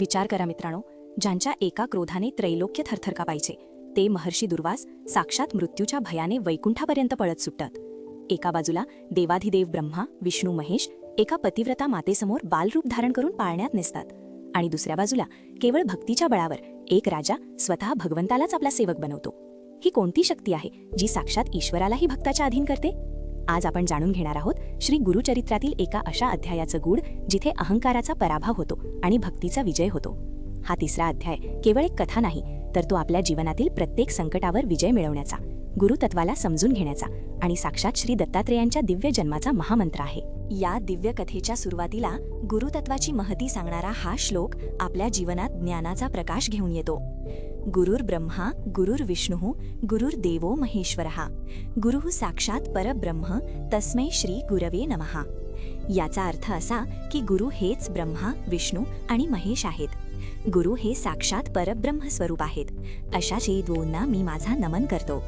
विचार करा मित्रांनो. ज्यांच्या एका क्रोधाने त्रैलोक्य थरथरका पाहिजे ते महर्षी दुर्वास साक्षात मृत्यूच्या भयाने वैकुंठापर्यंत पळत सुटतात. एका बाजूला देवाधिदेव ब्रह्मा विष्णू महेश एका पतिव्रता मातेसमोर बालरूप धारण करून पाळण्यात नेसतात. आणि दुसऱ्या बाजूला केवळ भक्तीच्या बळावर एक राजा स्वतः भगवंतालाच आपला सेवक बनवतो. ही कोणती शक्ती आहे जी साक्षात ईश्वरालाही भक्ताच्या अधीन करते? आज आपण जाणून घेणार आहोत श्री गुरुचरित्रातील एका अशा अध्यायाचं गूढ जिथे अहंकाराचा पराभव होतो आणि भक्तीचा विजय होतो. हा तिसरा अध्याय केवळ एक कथा नाही तर तो आपल्या जीवनातील प्रत्येक संकटावर विजय मिळवण्याचा गुरुतत्वाला समजून घेण्याचा आणि साक्षात श्री दत्तात्रेयांच्या दिव्य जन्माचा महामंत्र आहे. या दिव्य कथेच्या सुरुवातीला गुरुतत्वाची महती सांगणारा हा श्लोक आपल्या जीवनात ज्ञानाचा प्रकाश घेऊन येतो. गुरुर्ब्रह्मा ब्रह्मा गुरुर्देवो महेश्वरः। गुरुः साक्षात परब्रह्म तस्मै श्री गुरवे नमः। याचा अर्थ असा की गुरु हेच ब्रह्मा विष्णू आणि महेश आहेत. गुरु हे साक्षात परब्रह्म स्वरूप आहेत अशा दोनना मी माझा नमन करतो.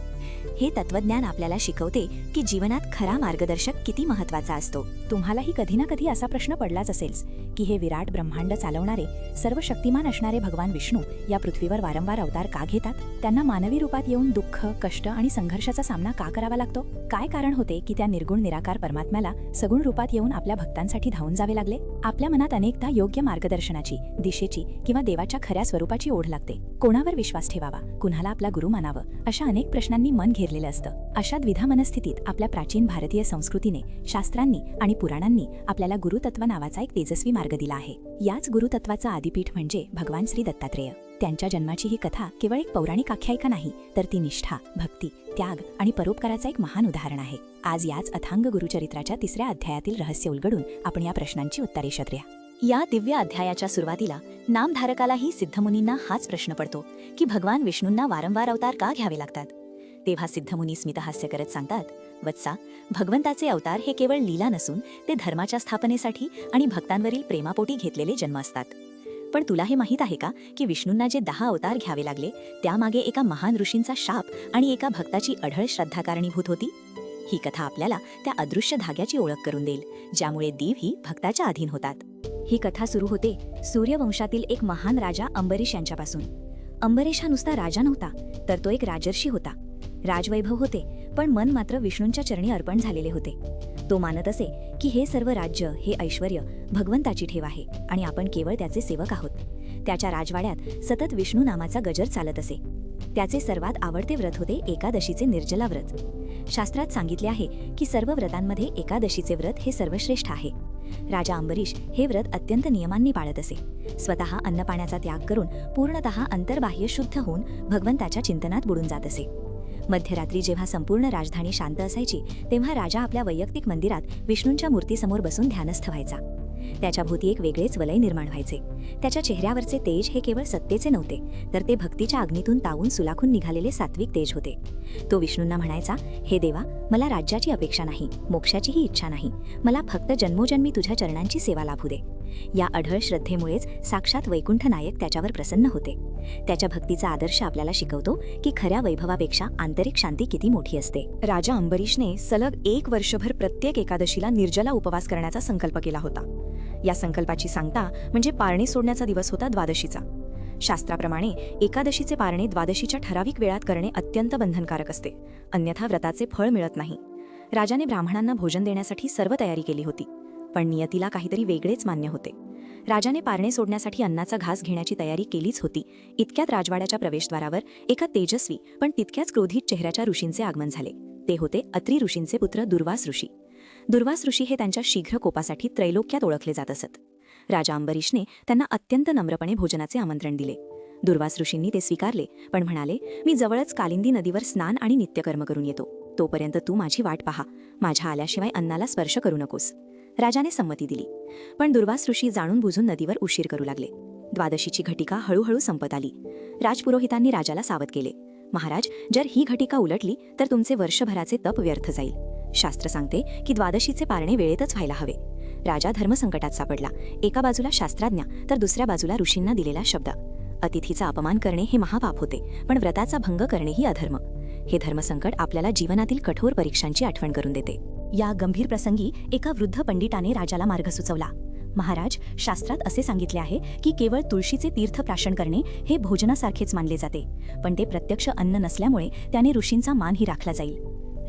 हे तत्वज्ञान आपल्याला शिकवते की जीवनात खरा मार्गदर्शक किती महत्त्वाचा असतो. तुम्हालाही कधी ना कधी असा प्रश्न पडलाच असेल की हे विराट ब्रह्मांड चालवणारे सर्व शक्तिमान असणारे भगवान विष्णू या पृथ्वीवर वारंवार अवतार का घेतात? त्यांना मानवी रूपात येऊन दुःख कष्ट आणि संघर्षाचा सामना का करावा लागतो? काय कारण होते की त्या निर्गुण निराकार परमात्म्याला सगुण रूपात येऊन आपल्या भक्तांसाठी धावून जावे लागले? आपल्या मनात अनेकदा योग्य मार्गदर्शनाची दिशेची किंवा देवाच्या खऱ्या स्वरूपाची ओढ लागते. कोणावर विश्वास ठेवावा? कुणाला आपला गुरु मानावं? अशा अनेक प्रश्नांनी मन भरलेलं असतं. अशा द्विधा मनस्थितीत आपल्या प्राचीन भारतीय संस्कृतीने शास्त्रांनी आणि पुराणांनी आपल्याला गुरुतत्व नावाचा एक तेजस्वी मार्ग दिला आहे. याच गुरुतत्वाचं आदिपीठ म्हणजे भगवान श्री दत्तात्रेय. त्यांच्या जन्माची ही कथा केवळ एक पौराणिक आख्यायिका नाही तर ती निष्ठा भक्ती त्याग आणि परोपकाराचं एक महान उदाहरण आहे. आज याच अथांग गुरुचरित्राच्या तिसऱ्या अध्यायातील रहस्य उलगडून आपण या प्रश्नांची उत्तरे शोधूया. या दिव्य अध्यायाच्या सुरुवातीला नामधारकालाही सिद्धमुनींना हाच प्रश्न पडतो की भगवान विष्णूंना वारंवार अवतार का घ्यावे लागतात? तेव्हा सिद्धमुनी स्मितहास्य करत सांगतात वत्सा भगवंताचे अवतार हे केवळ लीला नसून ते धर्माच्या स्थापनेसाठी आणि भक्तांवरील प्रेमापोटी घेतलेले जन्म असतात. पण तुला हे माहीत आहे का की विष्णूंना जे दहा अवतार घ्यावे लागले त्यामागे एका महान ऋषींचा शाप आणि एका भक्ताची अढळ श्रद्धा कारणीभूत होती? ही कथा आपल्याला त्या अदृश्य धाग्याची ओळख करून देईल ज्यामुळे देव ही भक्ताच्या अधीन होतात. ही कथा सुरू होते सूर्यवंशातील एक महान राजा अंबरीश यांच्यापासून. अंबरीश हा नुसता राजा नव्हता तर तो एक राजर्षी होता. राजवैभव होते पण मन मात्र विष्णूंच्या चरणी अर्पण झालेले होते. तो मानत असे की हे सर्व राज्य हे ऐश्वर भगवंताची ठेव आहे आणि आपण केवळ त्याचे सेवक आहोत. त्याच्या राजवाड्यात सतत विष्णू नामाचा गजर चालत असे. त्याचे सर्वात आवडते व्रत होते एकादशीचे निर्जला व्रत. शास्त्रात सांगितले आहे की सर्व व्रतांमध्ये एकादशीचे व्रत हे सर्वश्रेष्ठ आहे. राजा अंबरीश हे व्रत अत्यंत नियमांनी पाळत असे. स्वतः अन्नपाण्याचा त्याग करून पूर्णतः अंतर्बाह्य शुद्ध होऊन भगवंताच्या चिंतनात बुडून जात असे. मध्यरात्री जेव्हा संपूर्ण राजधानी शांत असायची तेव्हा राजा आपल्या वैयक्तिक मंदिरात विष्णूंच्या मूर्तीसमोर बसून ध्यानस्थ व्हायचा. त्याच्या भोवती एक वेगळेच वलय निर्माण व्हायचे. त्याच्या चेहऱ्यावरचे तेज हे केवळ सत्तेचे नव्हते तर ते भक्तीच्या अग्नीतून तावून सुलाखून निघालेले सात्विक तेज होते. तो विष्णूंना म्हणायचा हे देवा मला राज्याची अपेक्षा नाही मोक्षाचीही इच्छा नाही. मला फक्त जन्मोजन्मी तुझ्या चरणांची सेवा लाभू दे. या अढळ श्रद्धेमुळेच साक्षात वैकुंठ नायक त्याच्यावर प्रसन्न होते. त्याच्या भक्तीचा आदर्श आपल्याला शिकवतो की खऱ्या वैभवापेक्षा आंतरिक शांती किती मोठी असते. राजा अंबरीशने सलग एक वर्षभर प्रत्येक एकादशीला निर्जला उपवास करण्याचा संकल्प केला होता. या संकल्पाची सांगता म्हणजे पारणे सोडण्याचा दिवस होता द्वादशीचा. शास्त्राप्रमाणे एकादशीचे पारणे द्वादशीच्या ठराविक वेळात करणे अत्यंत बंधनकारक असते. अन्यथा व्रताचे फळ मिळत नाही. राजाने ब्राह्मणांना भोजन देण्यासाठी सर्व तयारी केली होती. पण नियतीला काहीतरी वेगळेच मान्य होते. राजाने पारणे सोडण्यासाठी अन्नाचा घास घेण्याची तयारी केलीच होती. इतक्यात राजवाड्याच्या प्रवेशद्वारावर एका तेजस्वी पण तितक्याच क्रोधित चेहऱ्याच्या ऋषींचे आगमन झाले. ते होते अत्री ऋषींचे पुत्र दुर्वास ऋषी. दुर्वास ऋषी हे त्यांच्या शीघ्र कोपासाठी त्रैलोक्यात ओळखले जात असत. राजा अंबरीशने त्यांना अत्यंत नम्रपणे भोजनाचे आमंत्रण दिले. दुर्वास ऋषींनी ते स्वीकारले पण म्हणाले मी जवळच कालिंदी नदीवर स्नान आणि नित्यकर्म करून येतो. तोपर्यंत तू माझी वाट पहा. माझ्या आल्याशिवाय अन्नाला स्पर्श करू नकोस. राजाने संमती दिली. पण दुर्वास ऋषी जाणून बुजून नदीवर उशीर करू लागले. द्वादशीची घटिका हळूहळू संपत आली. राजपुरोहितांनी राजाला सावध केले. महाराज जर ही घटिका उलटली तर तुमचे वर्षभराचे तप व्यर्थ जाईल. शास्त्र सांगते की द्वादशीचे पारणे वेळेतच व्हायला हवे. राजा धर्मसंकटात सापडला. एका बाजूला शास्त्राज्ञा तर दुसऱ्या बाजूला ऋषींना दिलेला शब्द. अतिथीचा अपमान करणे हे महापाप होते पण व्रताचा भंग करणे ही अधर्म. हे धर्मसंकट आपल्याला जीवनातील कठोर परीक्षांची आठवण करून देते. या गंभीर प्रसंगी एका वृद्ध पंडिताने राजाला मार्ग सुचवला. महाराज शास्त्रात असे सांगितले आहे की केवळ तुळशीचे तीर्थ प्राशन करणे हे भोजनासारखेच मानले जाते पण ते प्रत्यक्ष अन्न नसल्यामुळे त्याने ऋषींचा मानही राखला जाईल.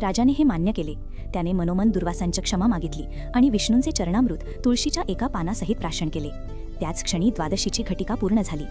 राजाने हे मान्य केले. त्याने मनोमन दुर्वासांची क्षमा मागितली आणि विष्णूंचे चरणामृत तुळशीच्या एका पानासहित प्राशन केले. त्याच क्षणी द्वादशीची घटिका पूर्ण झाली.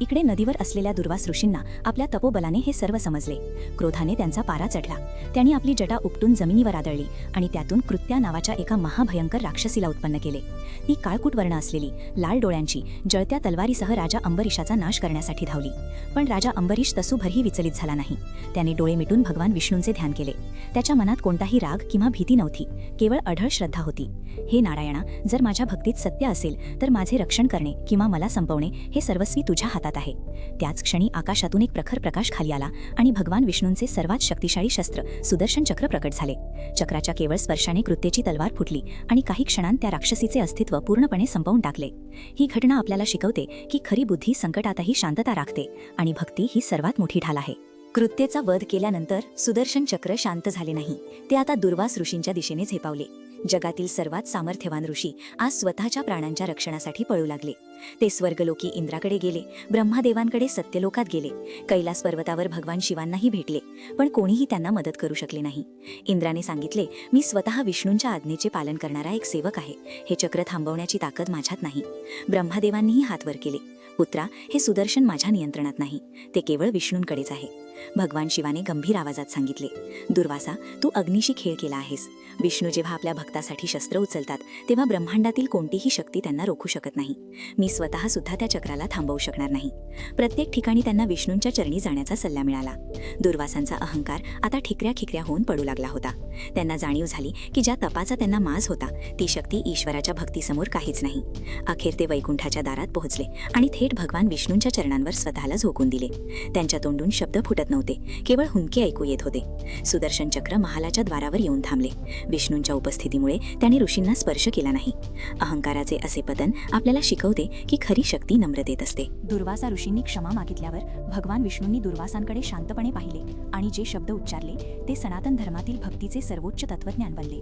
इकडे नदीवर असलेल्या दुर्वास ऋषींना आपल्या तपोबलाने हे सर्व समजले. क्रोधाने त्यांचा पारा चढला. त्यांनी आपली जटा उपटून जमिनीवर आदळली आणि त्यातून कृत्या नावाच्या एका महाभयंकर राक्षसीला उत्पन्न केले. ती काळकूट वर्ण असलेली लाल डोळ्यांची जळत्या तलवारीसह राजा अंबरीशाचा नाश करण्यासाठी धावली. पण राजा अंबरीश तसूभरही विचलित झाला नाही. त्याने डोळे मिटून भगवान विष्णूंचे ध्यान केले. त्याच्या मनात कोणताही राग किंवा भीती नव्हती. केवळ अढळ श्रद्धा होती. हे नारायणा जर माझ्या भक्तीत सत्य असेल तर माझे रक्षण करणे किंवा मला संपवणे हे सर्वस्वी तुझ्या हातात आहे. त्याच क्षणी आकाशातून एक प्रखर प्रकाश खाली आला आणि भगवान विष्णूंचे सर्वात शक्तिशाली शस्त्र सुदर्शन चक्र प्रकट झाले. चक्राच्या केवळ स्पर्शाने कृत्येची तलवार फुटली आणि काही क्षणांत त्या राक्षसीचे अस्तित्व पूर्णपणे संपवून टाकले. ही घटना आपल्याला शिकवते की खरी बुद्धी संकटातही शांतता राखते आणि भक्ती ही सर्वात मोठी ढाल आहे. कृत्येचा वध केल्यानंतर सुदर्शन चक्र शांत झाले नाही. ते आता दुर्वास ऋषींच्या दिशेने झेपावले. जगातील सर्वात सामर्थ्यवान ऋषी आज स्वतःच्या प्राणांच्या रक्षणासाठी पळू लागले. ते स्वर्गलोकी इंद्राकडे गेले ब्रह्मादेवांकडे सत्यलोकात गेले. कैलास पर्वतावर भगवान शिवांनाही भेटले पण कोणीही त्यांना मदत करू शकले नाही. इंद्राने सांगितले मी स्वतः विष्णूंच्या आज्ञेचे पालन करणारा एक सेवक आहे. हे चक्र थांबवण्याची ताकद माझ्यात नाही. ब्रह्मादेवांनीही हात वर केले. पुत्रा हे सुदर्शन माझ्या नियंत्रणात नाही. ते केवळ विष्णूंकडेच आहे. भगवान शिवाने गंभीर आवाजात सांगितले दुर्वासा तू अग्निशी खेळ केला आहेस. विष्णू जेव्हा आपल्या भक्तासाठी शस्त्र उचलतात तेव्हा ब्रह्मांडातील कोणतीही शक्ती त्यांना रोखू शकत नाही. मी स्वतः सुद्धा त्या चक्राला थांबवू शकणार नाही. प्रत्येक ठिकाणी त्यांना विष्णूंच्या चरणी जाण्याचा सल्ला मिळाला. दुर्वासांचा अहंकार आता ठिकऱ्या खिकऱ्या होऊन पडू लागला होता. त्यांना जाणीव झाली की ज्या तपाचा त्यांना माज होता ती शक्ती ईश्वराच्या भक्तीसमोर काहीच नाही. अखेर ते वैकुंठाच्या दारात पोहोचले आणि थेट भगवान विष्णूंच्या चरणांवर स्वतःला झोकून दिले. त्यांच्या तोंडून शब्द फुटत नव्हते. केवळ हुंके ऐकू येत होते. सुदर्शन चक्र महालाच्या द्वारावर येऊन थांबले. विष्णूंच्या उपस्थितीमुळे त्याने ऋषींना स्पर्श केला नाही. अहंकाराचे असे पतन आपल्याला शिकवते की खरी शक्ती नम्रतेत असते. दुर्वासा ऋषींनी क्षमा मागितल्यावर भगवान विष्णूंनी दुर्वासांकडे शांतपणे पाहिले आणि जे शब्द उच्चारले ते सनातन धर्मातील भक्तीचे सर्वोच्च तत्वज्ञान बनले.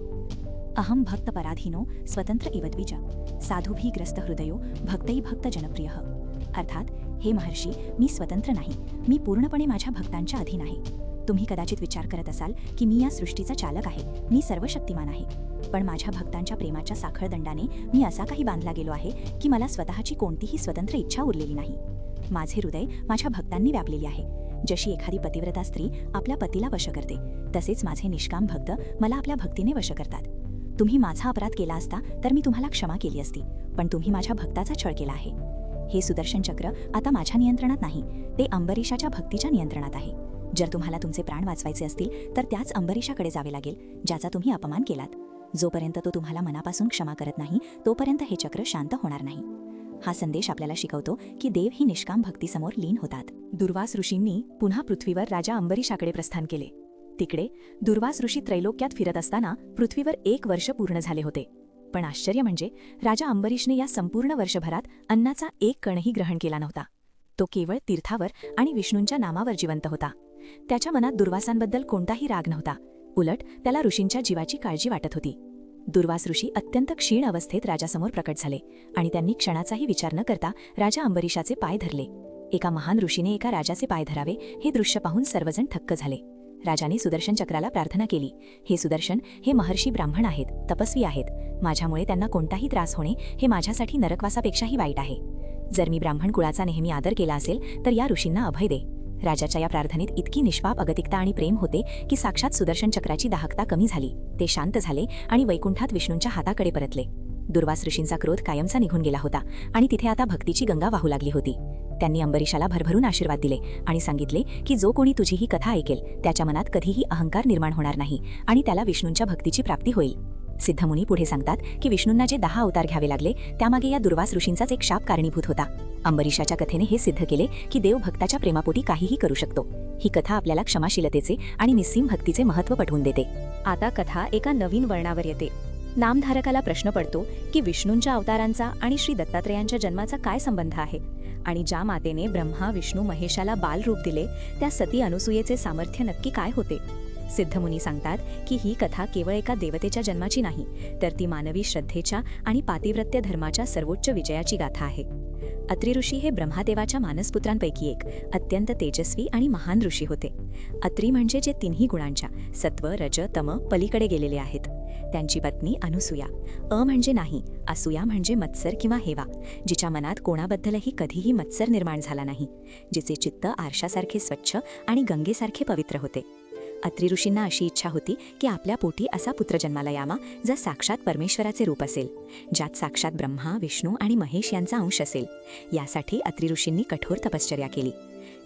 अहम भक्त पराधीनो स्वतंत्र इवद्विज साधुभी ग्रस्त हृदयो भक्तई भक्त जनप्रिय. अर्थात हे महर्षी मी स्वतंत्र नाही. मी पूर्णपणे माझ्या भक्तांच्या अधीन आहे. तुम्ही कदाचित विचार करत असाल की मी या सृष्टीचा चालक आहे. मी सर्वशक्तिमान आहे. पण माझ्या भक्तांच्या प्रेमाच्या साखळदंडाने मी असा काही बांधला गेलो आहे की मला स्वतःची कोणतीही स्वतंत्र इच्छा उरलेली नाही. माझे हृदय माझ्या भक्तांनी व्यापलेले आहे. जशी एखादी पतिव्रता स्त्री आपल्या पतीला वश करते तसेच माझे निष्काम भक्त मला आपल्या भक्तीने वश करतात. तुम्ही माझा अपराध केला असता तर मी तुम्हाला क्षमा केली असती पण तुम्ही माझ्या भक्ताचा छळ केला आहे. हे सुदर्शन चक्र आता माझ्या नियंत्रणात नाही ते अंबरीशाच्या भक्तीच्या नियंत्रणात आहे. जर तुम्हाला तुमचे प्राण वाचवायचे असतील तर त्याच अंबरीशाकडे जावे लागेल ज्याचा तुम्ही अपमान केलात. जोपर्यंत तो तुम्हाला मनापासून क्षमा करत नाही तोपर्यंत हे चक्र शांत होणार नाही. हा संदेश आपल्याला शिकवतो की देव ही निष्काम भक्तीसमोर लीन होतात. दुर्वास ऋषींनी पुन्हा पृथ्वीवर राजा अंबरीशाकडे प्रस्थान केले. तिकडे दुर्वास ऋषी त्रैलोक्यात फिरत असताना पृथ्वीवर एक वर्ष पूर्ण झाले होते. पण आश्चर्य म्हणजे राजा अंबरीशने या संपूर्ण वर्षभरात अन्नाचा एक कणही ग्रहण केला नव्हता. तो केवळ तीर्थावर आणि विष्णूंच्या नामावर जिवंत होता. त्याच्या मनात दुर्वासांबद्दल कोणताही राग नव्हता. उलट त्याला ऋषींच्या जीवाची काळजी वाटत होती. दुर्वास ऋषी अत्यंत क्षीण अवस्थेत राजासमोर प्रकट झाले आणि त्यांनी क्षणाचाही विचार न करता राजा अंबरीशाचे पाय धरले. एका महान ऋषीने एका राजाचे पाय धरावे हे दृश्य पाहून सर्वजण थक्क झाले. राजाने सुदर्शन चक्राला प्रार्थना केली. हे सुदर्शन हे महर्षी ब्राह्मण आहेत तपस्वी आहेत. माझ्यामुळे त्यांना कोणताही त्रास होणे हे माझ्यासाठी नरकवासापेक्षाही वाईट आहे. जर मी ब्राह्मण कुळाचा नेहमी आदर केला असेल तर या ऋषींना अभय दे. राजाच्या या प्रार्थनेत इतकी निष्पाप अगतिकता आणि प्रेम होते की साक्षात सुदर्शन चक्राची दाहकता कमी झाली. ते शांत झाले आणि वैकुंठात विष्णूंच्या हाताकडे परतले. दुर्वास ऋषींचा क्रोध कायमचा निघून गेला होता आणि तिथे आता भक्तीची गंगा वाहू लागली होती. त्यांनी अंबरीशाला भरभरून आशीर्वाद दिले आणि सांगितले की जो कोणी तुझी ही कथा ऐकेल त्याच्या मनात कधीही अहंकार निर्माण होणार नाही आणि त्याला विष्णूंच्या भक्तीची प्राप्ती होईल. सिद्धमुनी पुढे सांगतात की विष्णूंना जे दहा अवतार घ्यावे लागले त्यामागे या दुर्वास ऋषींचाच एक शाप कारणीभूत होता. अंबरीशाच्या कथेने हे सिद्ध केले की देव भक्ताच्या प्रेमापोटी काहीही करू शकतो. ही कथा आपल्याला क्षमाशीलतेचे आणि निस्सीम भक्तीचे महत्त्व पटवून देते. आता कथा एका नवीन वर्णावर येते. नामधारकाला प्रश्न पडतो की विष्णूंच्या अवतारांचा आणि श्री दत्तात्रेयांच्या जन्माचा काय संबंध आहे? आणि ज्या मातेने ब्रह्मा विष्णू महेशाला बालरूप दिले त्या सती अनुसूयेचे सामर्थ्य नक्की काय होते? सिद्धमुनी सांगतात की ही कथा केवळ एका देवतेच्या जन्माची नाही तर ती मानवी श्रद्धेच्या आणि पातिव्रत्य धर्माच्या सर्वोच्च विजयाची गाथा आहे. अत्रि ऋषी हे ब्रह्मादेवाच्या मानसपुत्रांपैकी एक. अत्यंत तेजस्वी आणि महान ऋषी होते. अत्री म्हणजे जे तिन्ही गुणांच्या सत्व रज तम पलीकडे गेलेले आहेत. त्यांची पत्नी अनुसूया. अ म्हणजे नाही असूया म्हणजे मत्सर किंवा हेवा जिच्या मनात कोणाबद्दलही कधीही मत्सर निर्माण झाला नाही जिचे चित्त आरशासारखे स्वच्छ आणि गंगेसारखे पवित्र होते. अत्रि ऋषींना अशी इच्छा होती की आपल्या पोटी असा पुत्र जन्माला यावा जो साक्षात परमेश्वराचे रूप असेल ज्यात साक्षात ब्रह्मा विष्णू आणि महेश यांचा अंश असेल. यासाठी अत्रिऋषींनी कठोर तपश्चर्या केली.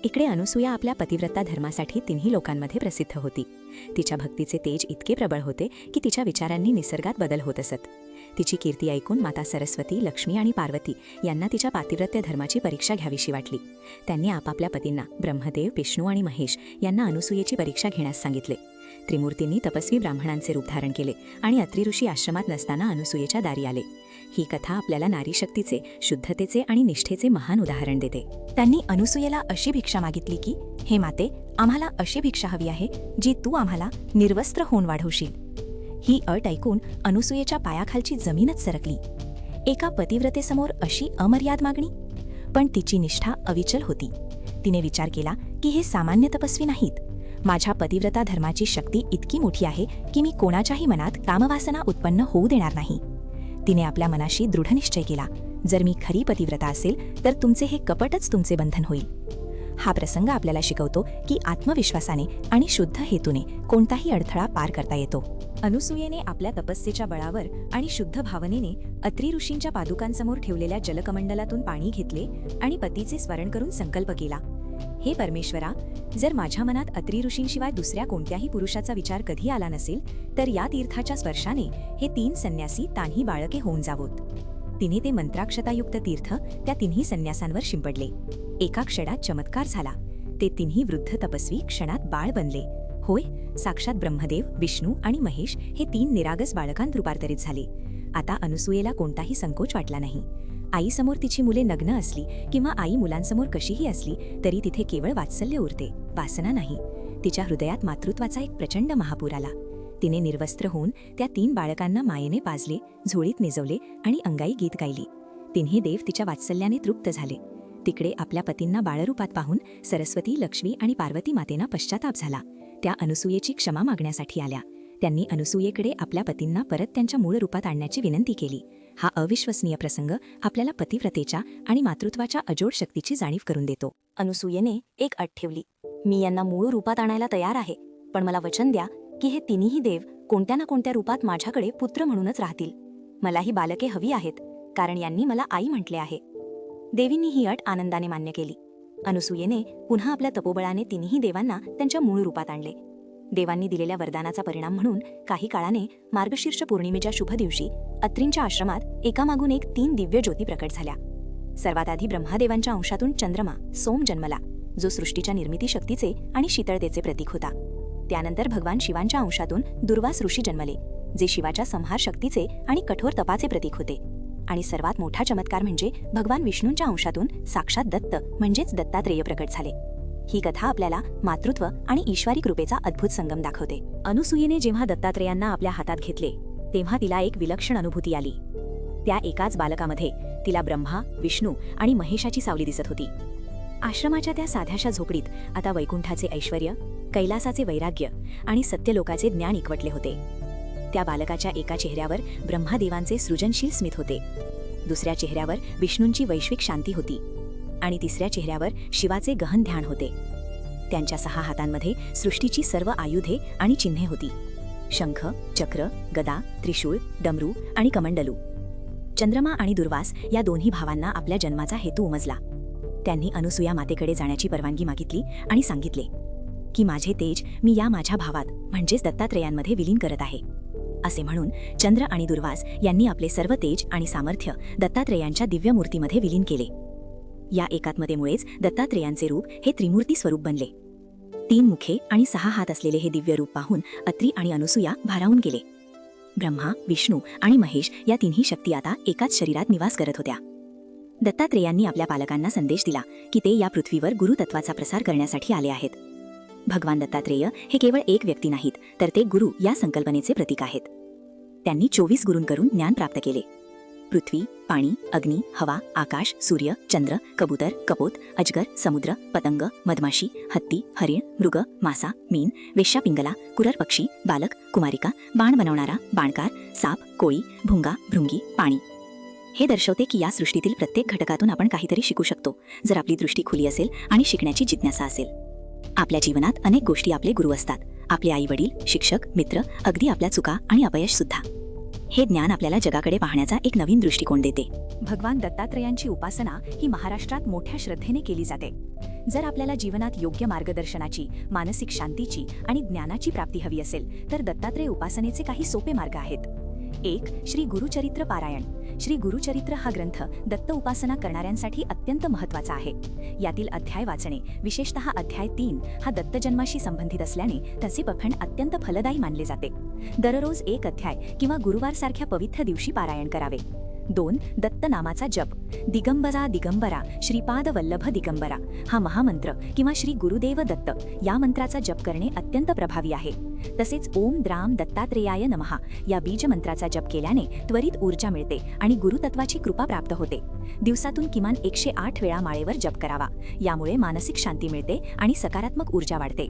इकडे अनुसूया आपल्या पतिव्रता धर्मासाठी तिन्ही लोकांमध्ये प्रसिद्ध होती. तिच्या भक्तीचे तेज इतके प्रबळ होते की तिच्या विचारांनी निसर्गात बदल होत असत. तिची कीर्ती ऐकून माता सरस्वती लक्ष्मी आणि पार्वती यांना तिच्या पातिव्रत्य धर्माची परीक्षा घ्यावीशी वाटली. त्यांनी आपापल्या पतींना ब्रह्मदेव विष्णू आणि महेश यांना अनुसूयेची परीक्षा घेण्यास सांगितले. त्रिमूर्तींनी तपस्वी ब्राह्मणांचे रूप धारण केले आणि अत्रिऋषी आश्रमात नसताना अनुसूयेच्या दारी आले. ही कथा आपल्याला नारीशक्तीचे शुद्धतेचे आणि निष्ठेचे महान उदाहरण देते. त्यांनी अनुसूयेला अशी भिक्षा मागितली की हे माते आम्हाला अशी भिक्षा हवी आहे जी तू आम्हाला निर्वस्त्र होऊन वाढवशील. ही अट ऐकून अनुसूयेच्या पायाखालची जमीनच सरकली. एका पतिव्रतेसमोर अशी अमर्याद मागणी. पण तिची निष्ठा अविचल होती. तिने विचार केला की हे सामान्य तपस्वी नाहीत. माझ्या पतिव्रता धर्माची शक्ती इतकी मोठी आहे की मी कोणाच्याही मनात कामवासना उत्पन्न होऊ देणार नाही. तिने आपल्या मनाशी दृढनिश्चय केला. जर मी खरी पतिव्रता असेल तर तुमचे हे कपटच तुमचे बंधन होईल. हा प्रसंग आपल्याला शिकवतो की आत्मविश्वासाने आणि शुद्ध हेतूने कोणताही अडथळा पार करता येतो. अनुसूयेने आपल्या तपस्येच्या बळावर आणि शुद्ध भावनेने अत्री ऋषींच्या पादुकांसमोर ठेवलेल्या जलकमंडलातून पाणी घेतले आणि पतीचे स्मरण करून संकल्प केला. हे परमेश्वरा जर माझ्या मनात अत्रि ऋषींशिवाय दुसऱ्या कोणत्याही पुरुषाचा विचार कधी आला नसेल तर या तीर्थाच्या स्पर्शाने हे तीन संन्यासी तान्ही बाळके होऊन जावोत. तिने ते मंत्राक्षतायुक्त तीर्थ त्या तिन्ही संन्यासांवर शिंपडले. एका क्षणात चमत्कार झाला. ते तिन्ही वृद्ध तपस्वी क्षणात बाळ बनले. होय साक्षात ब्रह्मदेव विष्णू आणि महेश हे तीन निरागस बाळकांत रूपांतरित झाले. आता अनुसूयेला कोणताही संकोच वाटला नाही. आईसमोर तिची मुले नग्न असली किंवा आई मुलांसमोर कशीही असली तरी तिथे केवळ वात्सल्य उरते वासना नाही. तिच्या हृदयात मातृत्वाचा एक प्रचंड महापूर आला. तिने निर्वस्त्र होऊन त्या तीन बाळकांना मायेने पाजले झोळीत निजवले आणि अंगाई गीत गायली. तिन्ही देव तिच्या वात्सल्याने तृप्त झाले. तिकडे आपल्या पतींना बाळरूपात पाहून सरस्वती लक्ष्मी आणि पार्वती मातेना पश्चाताप झाला. त्या अनुसूयेची क्षमा मागण्यासाठी आल्या. त्यांनी अनुसूयेकडे आपल्या पतींना परत त्यांच्या मूळ रूपात आणण्याची विनंती केली. हा अविश्वसनीय प्रसंग आपल्याला पतिव्रतेच्या आणि मातृत्वाच्या अजोड शक्तीची जाणीव करून देतो. अनुसूयेने एक अट ठेवली. मी यांना मूळ रूपात आणायला तयार आहे पण मला वचन द्या की हे तिन्ही देव कोणत्या ना कोणत्या रूपात माझ्याकडे पुत्र म्हणूनच राहतील. मला ही बालके हवी आहेत कारण यांनी मला आई म्हटले आहे. देवींनी ही अट आनंदाने मान्य केली. अनुसूयेने पुन्हा आपल्या तपोबळाने तिन्ही देवांना त्यांच्या मूळ रूपात आणले. देवांनी दिलेल्या वरदानाचा परिणाम म्हणून काही काळाने मार्गशीर्ष पौर्णिमेच्या शुभ दिवशी अत्रींच्या आश्रमात एकामागून एक तीन दिव्य ज्योती प्रकट झाल्या. सर्वात आधी ब्रह्मादेवांच्या अंशातून चंद्रमा सोम जन्मला जो सृष्टीच्या निर्मिती शक्तीचे आणि शीतळतेचे प्रतीक होता. त्यानंतर भगवान शिवांच्या अंशातून दुर्वास ऋषी जन्मले जे शिवाच्या संहार शक्तीचे आणि कठोर तपाचे प्रतीक होते. आणि सर्वात मोठा चमत्कार म्हणजे भगवान विष्णूंच्या अंशातून साक्षात दत्त म्हणजेच दत्तात्रेय प्रकट झाले. ही कथा आपल्याला मातृत्व आणि ईश्वरी कृपेचा अद्भुत संगम दाखवते. अनुसूयेने जेव्हा दत्तात्रेयांना आपल्या हातात घेतले तेव्हा तिला एक विलक्षण अनुभूती आली. त्या एकाच बालकामध्ये तिला ब्रह्मा विष्णू आणि महेशाची सावली दिसत होती. आश्रमाच्या त्या साध्याशा झोपडीत आता वैकुंठाचे ऐश्वर्य कैलासाचे वैराग्य आणि सत्यलोकाचे ज्ञान एकवटले होते. त्या बालकाच्या एका चेहऱ्यावर ब्रह्मादेवांचे सृजनशील स्मित होते. दुसऱ्या चेहऱ्यावर विष्णूंची वैश्विक शांती होती आणि तिसऱ्या चेहऱ्यावर शिवाचे गहन ध्यान होते. त्यांच्या सहा हातांमध्ये सृष्टीची सर्व आयुधे आणि चिन्हे होती. शंख चक्र गदा त्रिशूळ डमरू आणि कमंडलू. चंद्रमा आणि दुर्वास या दोन्ही भावांना आपल्या जन्माचा हेतू उमजला. त्यांनी अनुसूया मातेकडे जाण्याची परवानगी मागितली आणि सांगितले की माझे तेज मी या माझ्या भावात म्हणजेच दत्तात्रेयांमध्ये विलीन करत आहे. असे म्हणून चंद्र आणि दुर्वास यांनी आपले सर्व तेज आणि सामर्थ्य दत्तात्रेयांच्या दिव्य मूर्तीमध्ये विलीन केले. या एकात्मतेमुळेच दत्तात्रेयांचे रूप हे त्रिमूर्ती स्वरूप बनले. तीन मुखे आणि सहा हात असलेले हे दिव्य रूप पाहून अत्री आणि अनुसूया भारावून गेले. ब्रह्मा विष्णू आणि महेश या तिन्ही शक्ती आता एकाच शरीरात निवास करत होत्या. दत्तात्रेयांनी आपल्या पालकांना संदेश दिला की ते या पृथ्वीवर गुरुतत्वाचा प्रसार करण्यासाठी आले आहेत. भगवान दत्तात्रेय हे केवळ एक व्यक्ती नाहीत तर ते गुरु या संकल्पनेचे प्रतीक आहेत. त्यांनी चोवीस गुरूंकडून ज्ञान प्राप्त केले. पृथ्वी पाणी अग्नी हवा आकाश सूर्य चंद्र कबूतर कपोत अजगर समुद्र पतंग मधमाशी हत्ती हरिण मृग मासा मीन वेश्या पिंगला कुरर पक्षी बालक कुमारिका बाण बनवणारा बाणकार साप कोळी भुंगा भृंगी पाणी. हे दर्शवते की या सृष्टीतील प्रत्येक घटकातून आपण काहीतरी शिकू शकतो जर आपली दृष्टी खुली असेल आणि शिकण्याची जिज्ञासा असेल. आपल्या जीवनात अनेक गोष्टी आपले गुरु असतात. आपले आई वडील शिक्षक मित्र अगदी आपल्या चुका आणि अपयश सुद्धा. हे ज्ञान आपल्याला जगाकडे पाहण्याचा एक नवीन दृष्टिकोन देते. भगवान दत्तात्रयांची उपासना ही महाराष्ट्रात मोठ्या श्रद्धेने केली जाते. जर आपल्याला जीवनात योग्य मार्गदर्शनाची मानसिक शांतीची आणि ज्ञानाची प्राप्ती हवी असेल तर दत्तात्रय उपासनेचे काही सोपे मार्ग आहेत. एक श्री गुरुचरित्र पारायण. श्री गुरुचरित्र हा ग्रंथ दत्त उपासना करणाऱ्यांसाठी अत्यंत महत्त्वाचा आहे. यातील अध्याय वाचणे विशेषतः अध्याय तीन हा दत्तजन्माशी संबंधित असल्याने त्याचे पठण अत्यंत फलदायी मानले जाते. दररोज एक अध्याय किंवा गुरुवारसारख्या पवित्र दिवशी पारायण करावे. दोन दत्त नामाचा जप. दिगंबरा दिगंबरा श्रीपाद वल्लभ दिगंबरा हा महामंत्र किंवा श्री गुरुदेव दत्त या मंत्राचा जप करणे अत्यंत प्रभावी आहे. तसेच ओम द्राम दत्तात्रेयाय नमहा या बीजमंत्राचा जप केल्याने त्वरित ऊर्जा मिळते आणि गुरुतत्वाची कृपा प्राप्त होते. दिवसातून किमान एकशे आठ वेळा माळेवर जप करावा. यामुळे मानसिक शांती मिळते आणि सकारात्मक ऊर्जा वाढते.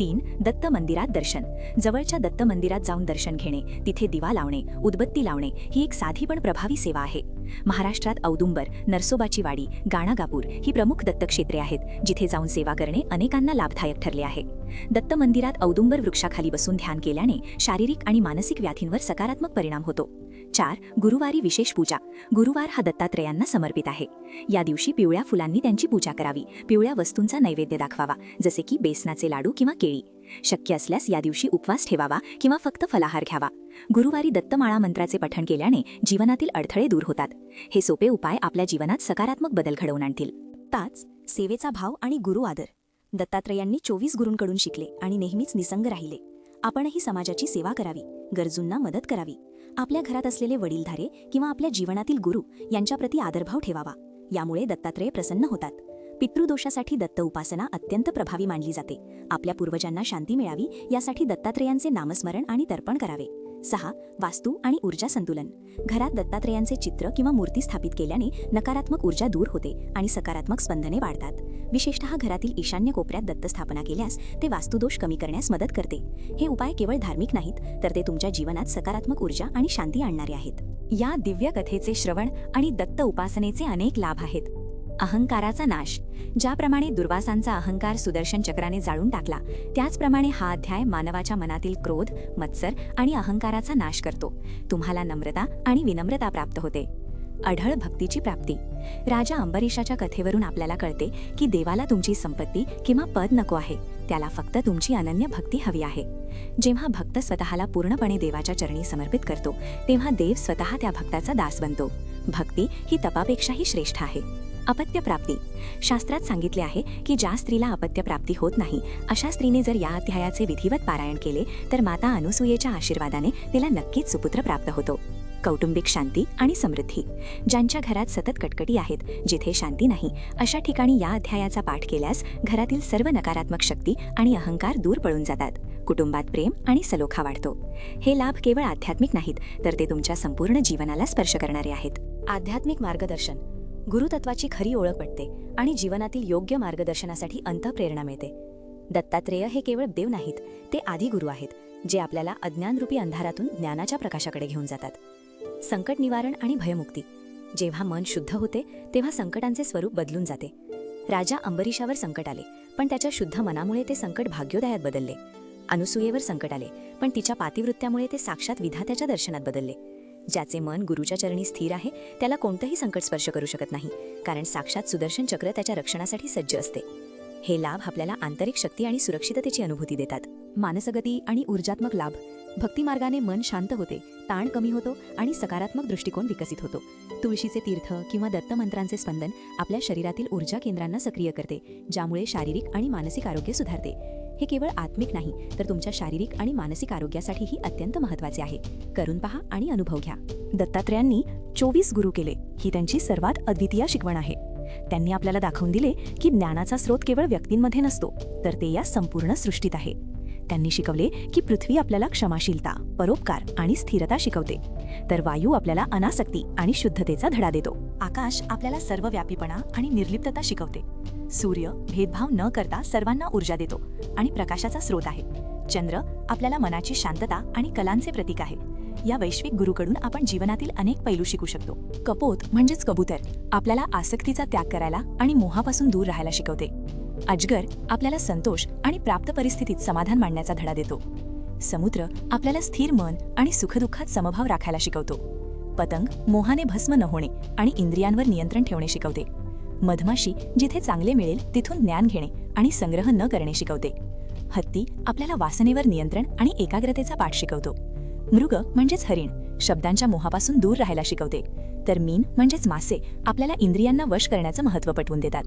तीन दत्त मंदिरात दर्शन. जवळच्या दत्त मंदिरात जाऊन दर्शन घेणे तिथे दिवा लावणे उदबत्ती लावणे ही एक साधी पण प्रभावी सेवा आहे. महाराष्ट्रात औदुंबर नरसोबाची वाडी गाणागापूर ही प्रमुख दत्तक्षेत्रे आहेत जिथे जाऊन सेवा करणे अनेकांना लाभदायक ठरले आहे. दत्त मंदिरात औदुंबर वृक्षाखाली बसून ध्यान केल्याने शारीरिक आणि मानसिक व्याधींवर सकारात्मक परिणाम होतो. चार गुरुवारी विशेष पूजा. गुरुवार हा दत्तात्रयांना समर्पित आहे. या दिवशी पिवळ्या फुलांनी त्यांची पूजा करावी. पिवळ्या वस्तूंचा नैवेद्य दाखवावा जसे की बेसनाचे लाडू किंवा केळी. शक्य असल्यास या दिवशी उपवास ठेवावा किंवा फक्त फलाहार घ्यावा. गुरुवारी दत्तमाळा मंत्राचे पठण केल्याने जीवनातील अडथळे दूर होतात. हे सोपे उपाय आपल्या जीवनात सकारात्मक बदल घडवून आणतील. ताच सेवेचा भाव आणि गुरु आदर. दत्तात्रयांनी चोवीस गुरूंकडून शिकले आणि नेहमीच निसंग राहिले. आपणही समाजाची सेवा करावी गरजूंना मदत करावी. आपल्या घरात असलेले वडीलधारे किंवा आपल्या जीवनातील गुरु यांच्याप्रती आदरभाव ठेवावा. यामुळे दत्तात्रेय प्रसन्न होतात. पितृदोषासाठी दत्त उपासना अत्यंत प्रभावी मानली जाते. आपल्या पूर्वजांना शांती मिळावी यासाठी दत्तात्रेयांचे नामस्मरण आणि तर्पण करावे. सहा वास्तू आणि ऊर्जा संतुलन. घरात दत्तात्रेयांचे चित्र किंवा मूर्ती स्थापित केल्याने नकारात्मक ऊर्जा दूर होते आणि सकारात्मक स्पंदने वाढतात. विशेषतः घरातील ईशान्य कोपऱ्यात दत्त स्थापना केल्यास ते वास्तुदोष कमी करण्यास मदत करते. हे उपाय केवळ धार्मिक नाहीत तर ते तुमच्या जीवनात सकारात्मक ऊर्जा आणि शांती आणणारे आहेत. या दिव्य कथेचे श्रवण आणि दत्त उपासनेचे अनेक लाभ आहेत. अहंकाराचा नाश. ज्याप्रमाणे दुर्वासांचा अहंकार सुदर्शन चक्राने जाळून टाकला त्याचप्रमाणे हा अध्याय मानवाच्या मनातील क्रोध मत्सर आणि अहंकाराचा नाश करतो. तुम्हाला नम्रता आणि विनम्रता प्राप्त होते. अढळ भक्तीची प्राप्ती. राजा अंबरीशाच्या कथेवरून आपल्याला कळते की देवाला तुमची संपत्ती किंवा पद नको आहे. त्याला फक्त तुमची अनन्य भक्ती हवी आहे. जेव्हा भक्त स्वतःला पूर्णपणे देवाच्या चरणी समर्पित करतो तेव्हा देव स्वतः त्या भक्ताचा दास बनतो. भक्ती ही तपापेक्षाही श्रेष्ठ आहे. अपत्यप्राप्ती. शास्त्रात सांगितले आहे की ज्या स्त्रीला अपत्यप्राप्ती होत नाही अशा स्त्रीने जर या अध्यायाचे विधिवत पारायण केले तर माता अनुसूयेच्या आशीर्वादाने तिला नक्कीच सुपुत्र प्राप्त होतो. कौटुंबिक शांती आणि समृद्धी. ज्यांच्या घरात सतत कटकटी आहेत जिथे शांती नाही अशा ठिकाणी या अध्यायाचा पाठ केल्यास घरातील सर्व नकारात्मक शक्ती आणि अहंकार दूर पळून जातात. कुटुंबात प्रेम आणि सलोखा वाढतो. हे लाभ केवळ आध्यात्मिक नाहीत तर ते तुमच्या संपूर्ण जीवनाला स्पर्श करणारे आहेत. आध्यात्मिक मार्गदर्शन. गुरुतत्वाची खरी ओळख पटते आणि जीवनातील योग्य मार्गदर्शनासाठी अंतप्रेरणा मिळते. दत्तात्रेय हे केवळ देव नाहीत ते आधी गुरु आहेत जे आपल्याला अज्ञानरूपी अंधारातून ज्ञानाच्या प्रकाशाकडे घेऊन जातात. संकट निवारण आणि भयमुक्ती. जेव्हा मन शुद्ध होते तेव्हा संकटांचे स्वरूप बदलून जाते. राजा अंबरीशावर संकट आले पण त्याच्या शुद्ध मनामुळे ते संकट भाग्योदयात बदलले. अनुसूयेवर संकट आले पण तिच्या पातिवृत्त्यामुळे ते साक्षात विधात्याच्या दर्शनात बदलले. ज्याचे मन गुरुच्या चरणी स्थिर आहे त्याला कोणतंही संकट स्पर्श करू शकत नाही कारण साक्षात सुदर्शन चक्र त्याच्या रक्षणासाठी सज्ज असते. हे लाभ आपल्याला आंतरिक शक्ती आणि सुरक्षिततेची अनुभूती देतात. मानसगती आणि ऊर्जात्मक लाभ. भक्तिमार्गाने मन शांत होते ताण कमी होतो आणि सकारात्मक दृष्टिकोन विकसित होतो. तुळशीचे तीर्थ किंवा दत्तमंत्रांचे स्पंदन आपल्या शरीरातील ऊर्जा केंद्रांना सक्रिय करते ज्यामुळे शारीरिक आणि मानसिक आरोग्य सुधारते. हे केवळ आत्मिक नाही तर तुमच्या शारीरिक आणि मानसिक आरोग्यासाठीही अत्यंत महत्त्वाचे आहे. करून पहा आणि अनुभव घ्या. दत्तात्रेयांनी चोवीस गुरु केले. ही त्यांची सर्वात अद्वितीय शिकवण आहे. त्यांनी आपल्याला दाखवून दिले की ज्ञानाचा स्रोत केवळ व्यक्तींमध्ये नसतो तर ते या संपूर्ण सृष्टीत आहे. त्यांनी शिकवले की पृथ्वी आपल्याला क्षमाशीलता परोपकार आणि स्थिरता शिकवते. तर वायू आपल्याला अनासक्ती आणि शुद्धतेचा धडा देतो. आकाश आपल्याला सर्वव्यापीपणा आणि निर्लिप्तता शिकवते. सूर्य भेदभाव न करता सर्वांना ऊर्जा देतो आणि प्रकाशाचा स्रोत आहे. चंद्र आपल्याला मनाची शांतता आणि कलांचे प्रतीक आहे. या वैश्विक गुरुकडून आपण जीवनातील अनेक पैलू शिकू शकतो. कपोत म्हणजेच कबूतर आपल्याला आसक्तीचा त्याग करायला आणि मोहापासून दूर राहायला शिकवते. अजगर आपल्याला संतोष आणि प्राप्त परिस्थितीत समाधान मांडण्याचा धडा देतो. समुद्र आपल्याला स्थिर मन आणि सुखदुःखात समभाव राखायला शिकवतो. पतंग मोहाने भस्म न होणे आणि इंद्रियांवर नियंत्रण ठेवणे शिकवते. मधमाशी जिथे चांगले मिळेल तिथून ज्ञान घेणे आणि संग्रह न करणे शिकवते. हत्ती आपल्याला वासनेवर नियंत्रण आणि एकाग्रतेचा पाठ शिकवतो. मृग म्हणजेच हरिण शब्दांच्या मोहापासून दूर राहायला शिकवते. तर मीन म्हणजेच मासे आपल्याला इंद्रियांना वश करण्याचं महत्त्व पटवून देतात.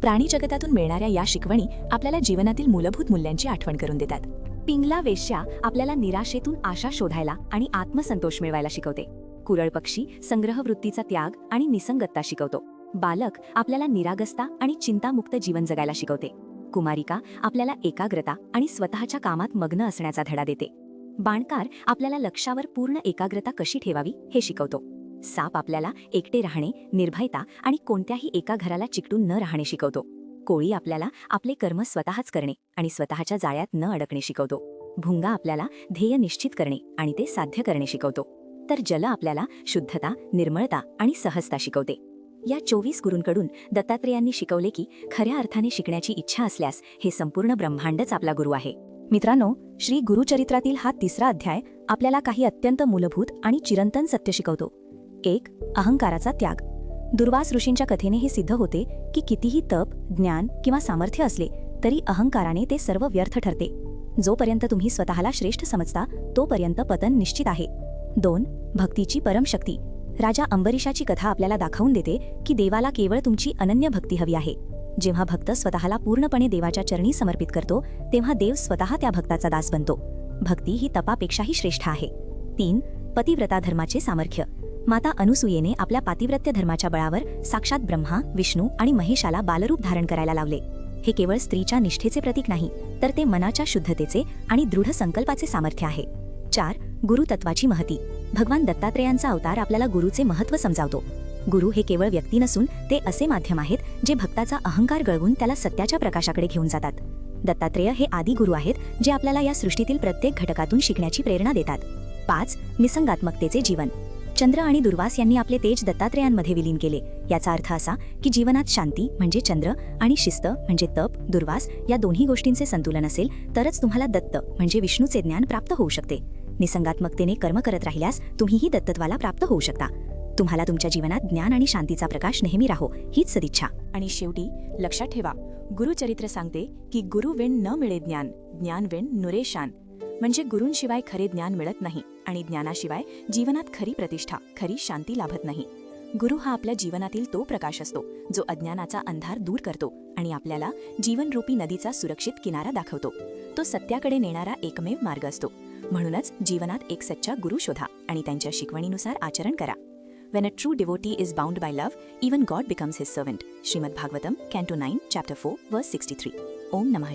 प्राणी जगतातून मिळणाऱ्या या शिकवणी आपल्याला जीवनातील मूलभूत मूल्यांची आठवण करून देतात. पिंगला वेश्या आपल्याला निराशेतून आशा शोधायला आणि आत्मसंतोष मिळवायला शिकवते. कुरळ पक्षी संग्रहवृत्तीचा त्याग आणि निसंगतता शिकवतो. बालक आपल्याला निरागसता आणि चिंतामुक्त जीवन जगायला शिकवते. कुमारिका आपल्याला एकाग्रता आणि स्वतःच्या कामात मग्न असण्याचा धडा देते. बाणकार आपल्याला लक्षावर पूर्ण एकाग्रता कशी ठेवावी हे शिकवतो. साप आपल्याला एकटे राहणे निर्भयता आणि कोणत्याही एका घराला चिकटून न राहणे शिकवतो. कोळी आपल्याला आपले कर्म स्वतःच करणे आणि स्वतःच्या जाळ्यात न अडकणे शिकवतो. भुंगा आपल्याला ध्येय निश्चित करणे आणि ते साध्य करणे शिकवतो. तर जल आपल्याला शुद्धता निर्मळता आणि सहजता शिकवते. या चोवीस गुरूंकडून दत्तात्रेयांनी शिकवले की खऱ्या अर्थाने शिकण्याची इच्छा असल्यास हे संपूर्ण ब्रह्मांडच आपला गुरु आहे. मित्रांनो श्री गुरुचरित्रातील हा तिसरा अध्याय आपल्याला काही अत्यंत मूलभूत आणि चिरंतन सत्य शिकवतो. एक अहंकाराचा त्याग. दुर्वास ऋषींच्या कथेने हे सिद्ध होते की कितीही तप ज्ञान किंवा सामर्थ्य असले तरी अहंकाराने ते सर्व व्यर्थ ठरते. जोपर्यंत तुम्ही स्वतःला श्रेष्ठ समजता तोपर्यंत पतन निश्चित आहे. दोन भक्तीची परमशक्ती. राजा अंबरीशाची कथा आपल्याला दाखवून देते की देवाला केवळ तुमची अनन्य भक्ती हवी आहे. जेव्हा भक्त स्वतःला पूर्णपणे देवाच्या चरणी समर्पित करतो तेव्हा देव स्वतः त्या भक्ताचा दास बनतो. भक्ती ही तपापेक्षाही श्रेष्ठ आहे. तीन पतिव्रता धर्माचे सामर्थ्य. माता अनुसूयेने आपल्या पातिव्रत्य धर्माच्या बळावर साक्षात ब्रह्मा विष्णू आणि महेशाला बालरूप धारण करायला लावले. हे केवळ स्त्रीच्या निष्ठेचे प्रतीक नाही तर ते मनाच्या शुद्धतेचे आणि दृढ संकल्पाचे सामर्थ्य आहे. चार गुरुतत्वाची महती. भगवान दत्तात्रेयांचा अवतार आपल्याला गुरुचे महत्त्व समजावतो. गुरु हे केवळ व्यक्ती नसून ते असे माध्यम आहेत जे भक्ताचा अहंकार गळवून त्याला सत्याच्या प्रकाशाकडे घेऊन जातात. दत्तात्रेय हे आदी गुरु आहेत जे आपल्याला या सृष्टीतील प्रत्येक घटकातून शिकण्याची प्रेरणा देतात. पाच निसंगात्मकतेचे जीवन. चंद्र आणि दुर्वास यांनी आपले तेज दत्तात्रेयांमध्ये विलीन केले. याचा अर्थ असा की जीवनात शांती म्हणजे चंद्र आणि शिस्त म्हणजे तप दुर्वास या दोन्ही गोष्टींचे संतुलन असेल तरच तुम्हाला दत्त म्हणजे विष्णूचे ज्ञान प्राप्त होऊ शकते. निसंगात्मकतेने कर्म करत राहिल्यास तुम्हीही दत्तत्वाला प्राप्त होऊ शकता. तुम्हाला तुमच्या जीवनात ज्ञान आणि शांतीचा प्रकाश नेहमी राहो हीच सदिच्छा. आणि शेवटी लक्षात ठेवा गुरुचरित्र सांगते की गुरु वेण न मिळे ज्ञान ज्ञान वेण नुरे शान. म्हणजे गुरूंशिवाय खरे ज्ञान मिळत नाही आणि ज्ञानाशिवाय जीवनात खरी प्रतिष्ठा खरी शांती लाभत नाही. गुरु हा आपल्या जीवनातील तो प्रकाश असतो जो अज्ञानाचा अंधार दूर करतो आणि आपल्याला जीवनरूपी नदीचा सुरक्षित किनारा दाखवतो. तो सत्याकडे नेणारा एकमेव मार्ग असतो. म्हणूनच जीवनात एक सच्चा गुरु शोधा आणि त्यांच्या शिकवणीनुसार आचरण करा. When a true devotee is bound by love even God becomes his servant Shrimad Bhagavatam canto nine chapter four व सिक्स्टी थ्री ओम नमः